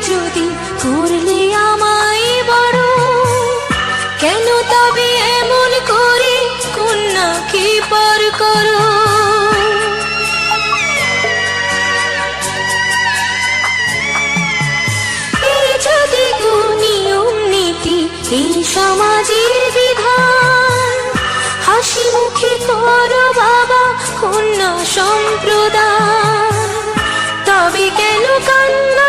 যদি করলে আমায় বড়। কেন তবে এমন করে যদি নিয়ম নীতি সমাজের বিধান করো বাবা কন্যা সম্প্রদায় তবে কেন কান্না